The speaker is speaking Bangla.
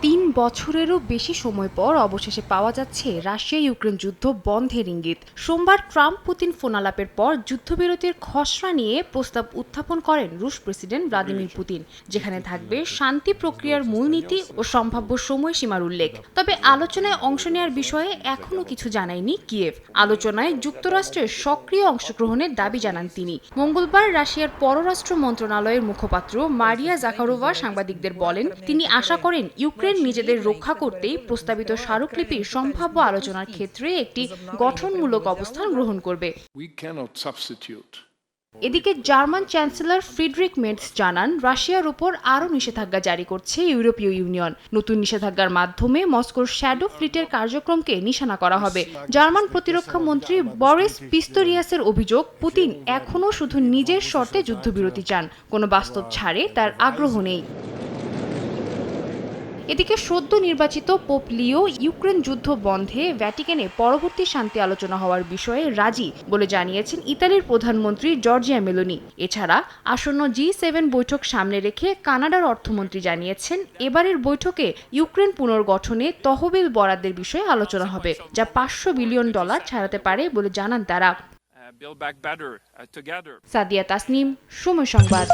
Tim বছরেরও বেশি সময় পর অবশেষে পাওয়া যাচ্ছে রাশিয়া ইউক্রেন যুদ্ধ বন্ধের ইঙ্গিত। সোমবার ট্রাম্প পুতিন ফোনালাপের পর যুদ্ধবিরতির খসড়া নিয়ে প্রস্তাব উত্থাপন করেন রুশ প্রেসিডেন্ট ভ্লাদিমির পুতিন, যেখানে থাকবে শান্তি প্রক্রিয়ার মূলনীতি ও সম্ভাব্য সময়সীমার উল্লেখ। তবে আলোচনায় অংশ নেওয়ার বিষয়ে এখনও কিছু জানায়নি কিয়েভ। আলোচনায় যুক্তরাষ্ট্রের সক্রিয় অংশগ্রহণের দাবি জানান তিনি। মঙ্গলবার রাশিয়ার পররাষ্ট্র মন্ত্রণালয়ের মুখপাত্র মারিয়া জাকারোভা সাংবাদিকদের বলেন, তিনি আশা করেন ইউক্রেন নিজেদের রক্ষা করতেই প্রস্তাবিত স্মারকলিপির সম্ভাব্য আলোচনার ক্ষেত্রে একটি গঠনমূলক অবস্থান গ্রহণ করবে। এদিকে জার্মান চ্যান্সেলর ফ্রিডরিক মেটস জানান রাশিয়ার উপর আরও নিষেধাজ্ঞা জারি করছে ইউরোপীয় ইউনিয়ন। নতুন নিষেধাজ্ঞার মাধ্যমে মস্কোর শ্যাডো ফ্লিটের কার্যক্রমকে নিশানা করা হবে। জার্মান প্রতিরক্ষা মন্ত্রী বরিস পিস্তরিয়াসের অভিযোগ পুতিন এখনও শুধু নিজের শর্তে যুদ্ধবিরতি চান কোনো বাস্তব ছাড়ে তার আগ্রহ নেই। এদিকে সদ্য নির্বাচিত পোপ লিও ইউক্রেন যুদ্ধ বন্ধে ভ্যাটিকানে পরবর্তী শান্তি আলোচনা হওয়ার বিষয়ে রাজি বলে জানিয়েছেন ইতালির প্রধানমন্ত্রী জর্জিয়া মেলোনি। এছাড়া আসন্ন জি সেভেন বৈঠক সামনে রেখে কানাডার অর্থমন্ত্রী জানিয়েছেন এবারের বৈঠকে ইউক্রেন পুনর্গঠনে তহবিল বরাদ্দের বিষয়ে আলোচনা হবে যা পাঁচশো বিলিয়ন ডলার ছাড়াতে পারে বলে জানান তারা। Uh, uh. সাদিয়া তাসনিম সময় সংবাদ।